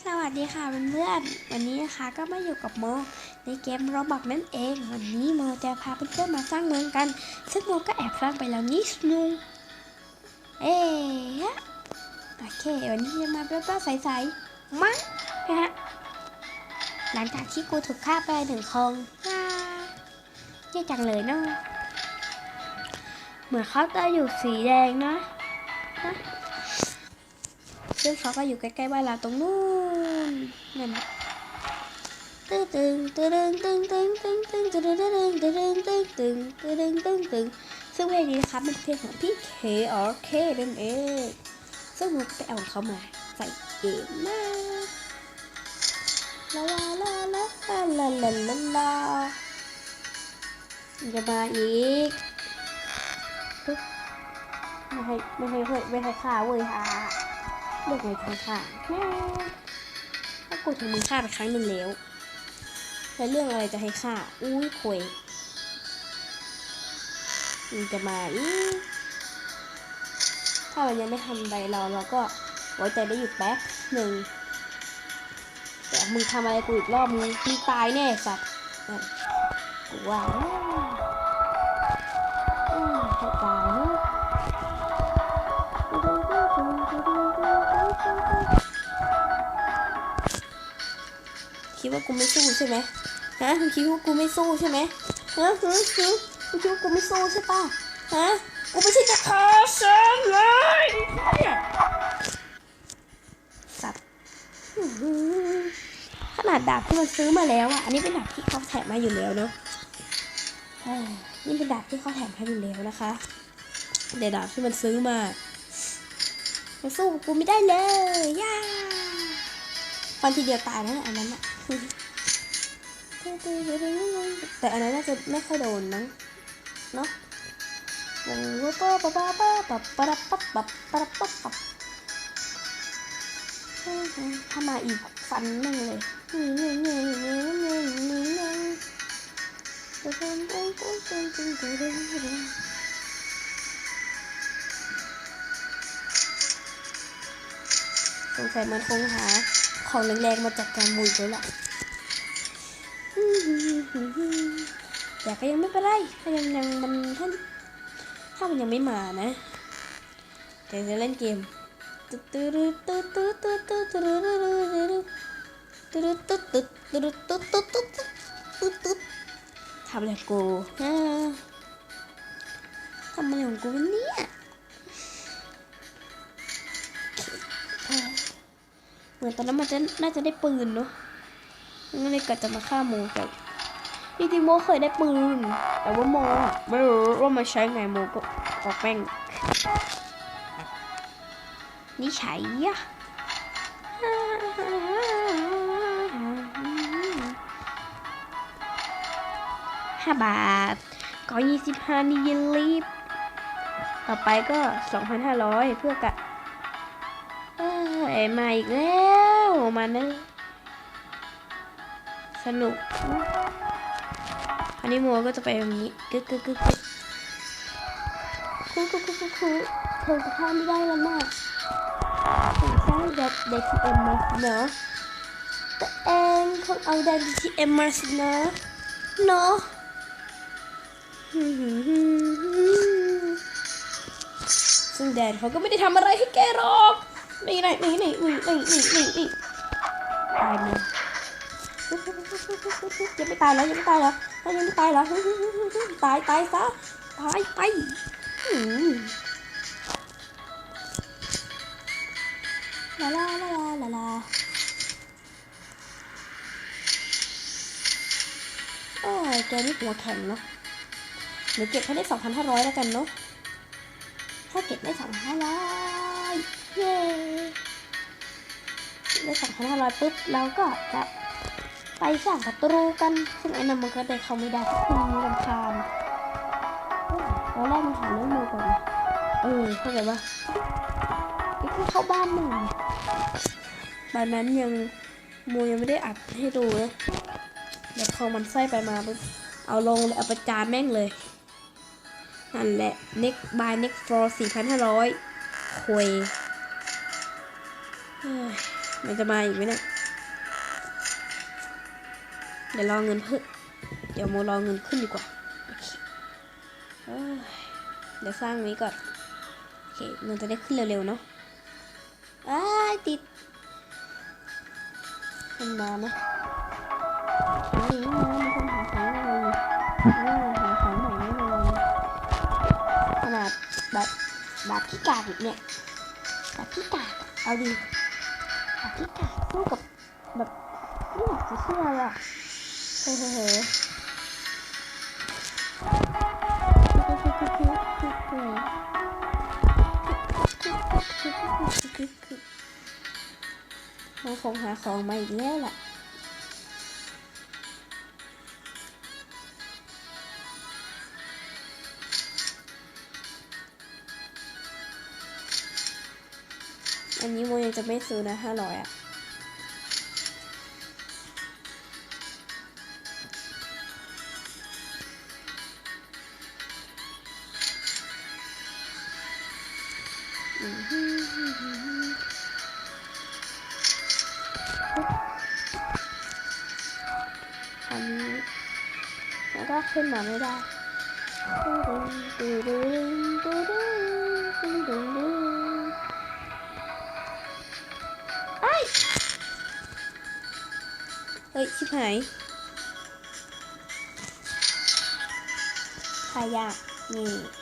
สวัสดีค่ะเพื่อนๆวันนี้นะคะก็มาอยู่กับโมในเกมโรบอกนั่นเอง วันนี้โมจะพาเพื่อนๆมาสร้างเมืองกัน ซึ่งโมก็แอบสร้างไปแล้วนิดนึงเอ๊ะโอเค วันนี้จะมาเปรี้ยวๆใสๆมั้งนะฮะหลังจากที่กูถูกฆ่าไปหนึ่งคงเย่จังเลยเนาะเหมือนเขาจะอยู่สีแดงนะฮะ ซึ่งเขาก็อยู่ใกล้ๆบ้านเราตรงนู้นนั่นแหละตึ้งตึ้งตึ้งตึ้งตึ้งตึ้งตึ้งตึ้งตึ้งตึ้งตึ้งตึ้งตึ้งตึงตึงตึงตึงซึ่งเพลงนี้นะคะเป็นเพลงของพี่ KRK นั่นเองซึ่งมันก็ไปเอาของเขามาใส่เกมมาลาลาลาลาลาลาลาลาจะมาอีกไม่ให้ไม่ให้ไม่ให้ข่าเว้ยค่ะ เลือกไว้ข้างข้างถ้ากูถูกมึงฆ่าไปครั้งหนึ่งแล้วแล้วเรื่องอะไรจะให้ฆ่า อุ้ยคุยมึงจะมาอีกถ้ามันยังไม่ทำอะไรเราเราก็ไว้ใจได้อยู่แป๊บหนึ่งแต่มึงทำอะไรกูอีกรอบมึงมึงตายแน่สัตว์นั่นกูว่าแล้วอืมให้ตาย คิดว่ากูไม่สู้ใช่ไหมฮะมึงคิดว่ากูไม่สู้ใช่ไหมฮะฮึฮึมึงคิดว่ากูไม่สู้ใช่ปะฮะกูไม่ใช่จะฆ่าฉันเลยสัตว์ขนาดดาบที่มันซื้อมาแล้วอะอันนี้เป็นดาบที่เขาแถมมาอยู่แล้วเนาะนี่เป็นดาบที่เขาแถมมาอยู่แล้วนะคะแต่ดาบที่มันซื้อมามันสู้กูไม่ได้เลยย่า ฟันทีเดียวตายนะอันนั้นอะแต่อันนั้นน่าจะไม่ค่อยโดนมั้งเนาะว้าวป้าป้าป้าป้าป้าป้าป้าป้าป้าป้าป้าถ้ามาอีกฟันแม่งเลยนี่นี่นี่นี่นี่นี่นี่สงสัยมันคงหา ของแรงๆมาจัดการมุยแล้วล่ะแต่ก็ยังไม่เป็นไรถ้ายังยังมันถ้าถ้ามันยังไม่มานะแต่จะเล่นเกมตึ๊ดตึ๊ดตึ๊ดตึ๊ดตึ๊ดตึ๊ดตึ๊ดตึ๊ดตึ๊ดตึ๊ดตึ๊ดตึ๊ดตึ๊ดตึ๊ดตึ๊ดตึ๊ดตึ๊ดทำอะไรกูทำอะไรของกูเนี่ย เหมือนตอนนั้นมันจะน่าจะได้ปืนเนาะงั้นเลยกะจะมาฆ่าโมแต่จริงๆโมเคยได้ปืน แต่ว่าโมไม่รู้ว่ามันใช้ไงโมก็ออกแป้งนี่ใช้อะห้าบาทก็ยี่สิบห้านี่เยนลีบ ต่อไปก็สองพันห้าร้อยเพื่อกะเอ้ยมาอีกแล้ว มาเนอะสนุก อันนี้โมก็จะไปแบบนี้กึกกึกกึกกึกคุกคุกคุกคุกคุกเธอจะพลาดไม่ได้แล้วนะถึงสร้างเด็กเด็กทีเอ็มมาสิเนาะตัวเองคงเอาเด็กทีเอ็มมาสินะเนาะซึ่งแดนเขาก็ไม่ได้ทำอะไรให้แกหรอกนี่นี่นี่นี่นี่นี่นี่ ยังไม่ตายแล้วยังไม่ตายแล้วยังไม่ตายแล้วตายตายซะตายไปลาลาลาลาลาลาโอ้ยแกนี่หัวแข็งเนาะเดี๋ยวเก็บให้ได้สองพันห้าร้อยแล้วกันเนาะถ้าเก็บได้สองพันห้าร้อยเย้ได้สองพันห้าร้อยปุ๊บเราก็จะ ไปสร้างศัตรูกัน ซึ่งไอ้นั่นมันก็ได้เข้าไม่ได้เพราะคุณมีลำคาญตอนแรกมันหาเรื่องมือก่อนเออเข้าใจปะไอ้ที่เข้าบ้านหนึ่งบ้านนั้นยังโมยังไม่ได้อัดให้ดูนะเดี๋ยวพอมันไส้ไปมาปุ๊บเอาลงเลยเอาประจานแม่งเลยนั่นแหละ next by next floor 4,500คุยเฮ้อยมันจะมาอีกไหมเนี่ย เดี๋ยวรอเงินเพิ่มเดี๋ยวโมรอเงินขึ้นดีกว่าเดี๋ยวสร้างนี้ก่อนโอเคเงินจะได้ขึ้นเร็วๆเนาะอ้าติดมันมาไหมนี่มามีคนหาของเลยนี่หาของใหม่แน่นอนขนาดแบบแบบที่กากอีกเนี่ยแบบที่กากอะเอาดีแบบที่กากสู้กับแบบไม่อยากจะเชื่อเลยอะ เฮ้ยเฮ้ยเฮ้ยเราคงหาของมาอีกแล้วล่ะอันนี้โมยังจะไม่ซื้อนะห้าร้อยอะ ขึ้นมาไม่ได้เอ้ยเฮ้ยชิบหายขายานี่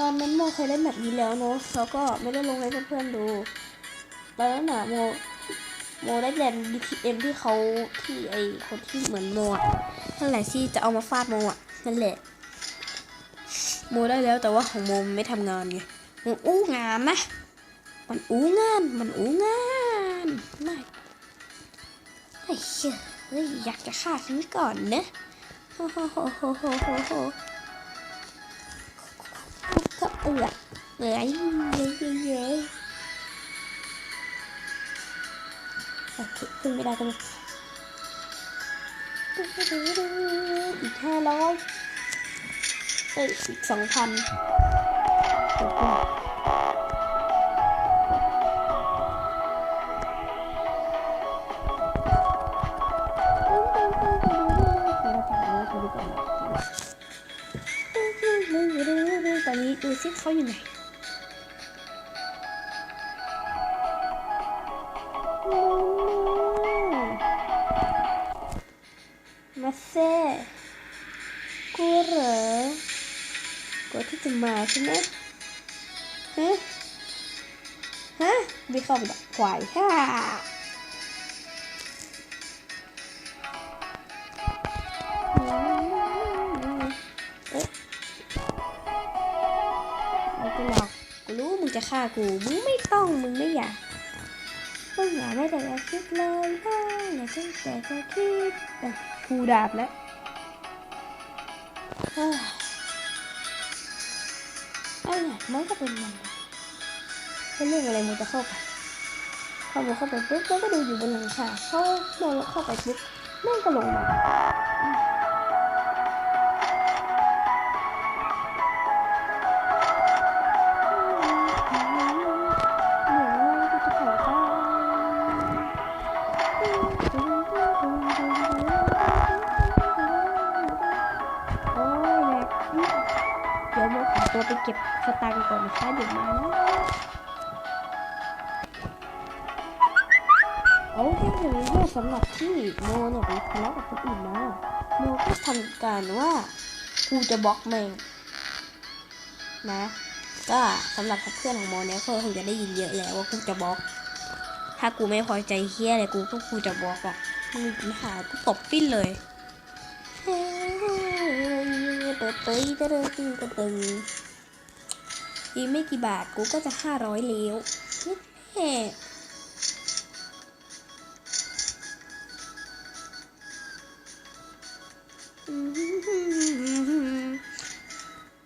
ตอนนั้นโมเคยเล่นแบบนี้แล้วเนาะแล้วก็ไม่ได้ลงให้เพื่อนๆดูตอนนั้นอะโมโมได้เรียน DTM ที่เขาที่ไอคนที่เหมือนโมอะนั่นแหละที่จะเอามาฟาดโมอะนั่นแหละ โมได้แล้วแต่ว่าของโมไม่ทำงานไงมันอู้งานนะมันอู้งาน มันอู้งานไม่ไอ้เหี้ยเฮ้ยอยากจะฆ่าฉันก่อนนะโฮโฮโฮโฮโฮโฮ อวดเหนื่อยเย้เย้เยโอเคขึ้นไม่ได้กันอีกห้าร้อยเอ้ยอีกสองพัน เขาอยู่ไหนมาเซ่กูเหรอกว่าที่จะมาใช่ไหมฮะฮะไม่เข้าไปดักควายฮ่า ไม่กูหรอกกูรู้มึงจะฆ่ากูมึงไม่ต้องมึงไม่อยากก็อย่าไม่แต่จะคิดเลยว่าอย่าเพิ่งแต่จะคิดแต่กูดาบแล้วเฮ้ยไอ้เนี่ยมันก็เป็นมันเป็นเรื่องอะไรมันจะเข้าไปพอมันเข้าไปปุ๊บมันก็ดูอยู่บนหลังคาพอมันเข้าไปปุ๊บแม่งก็ลงมา ตัวไปเก็บสตางค์ก่อนนะคะเดี๋ยวมานะโอเคเดี๋ยวเนี่ยสำหรับที่โมเนี่ยไปทะเลาะกับคนอื่นมาโมก็ทำการว่ากูจะบล็อกแม่งนะ ก็สำหรับเพื่อนของโมเนี่ยก็คงจะได้ยินเยอะแล้วว่ากูจะบล็อก ถ้ากูไม่พอใจเฮียอะไรกูก็กูจะบล็อกอะมึงมีปัญหากูตบปิ้นเลยเฮ้ยเปิดเตยเตยเตยเตย อีกไม่กี่บาทกูก็จะห้าร้อยแล้วแฮ่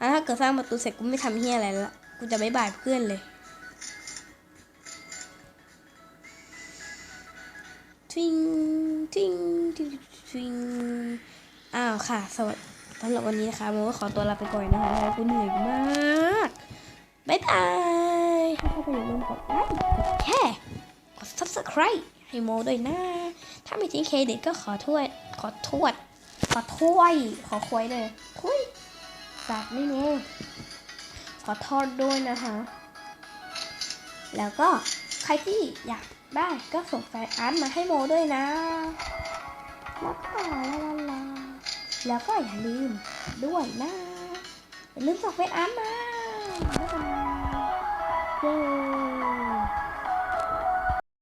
อะถ้าเกิดสร้างประตูเสร็จกูไม่ทำเฮียอะไรละกูจะไม่บายเพื่อนเลยทิงทิงทิงทิงอ้าวค่ะ สวัสดีสำหรับวันนี้นะคะโมก็ขอตัวลาไปก่อนนะคะ คุณเหนื่อยมาก บ๊ายบายถ้าใครอย่าลืมกดไลค์กดแชร์กด subscribe ให้โมด้วยนะ ถ้าไม่ทิ้งเครดิตก็ขอถ้วย ขอทวดขอถ้วย ขอควยเลยถ้วยฝากไม่โมขอทษด้วยนะคะ แล้วก็ใครที่อยากได้ก็ส่งแฟนอาร์ตมาให้โมด้วยนะ แล้วก็ลาลาลาแล้วก็อย่าลืมด้วยนะ อย่าลืมส่งแฟนอาร์ตมาบ๊ายบาย เย้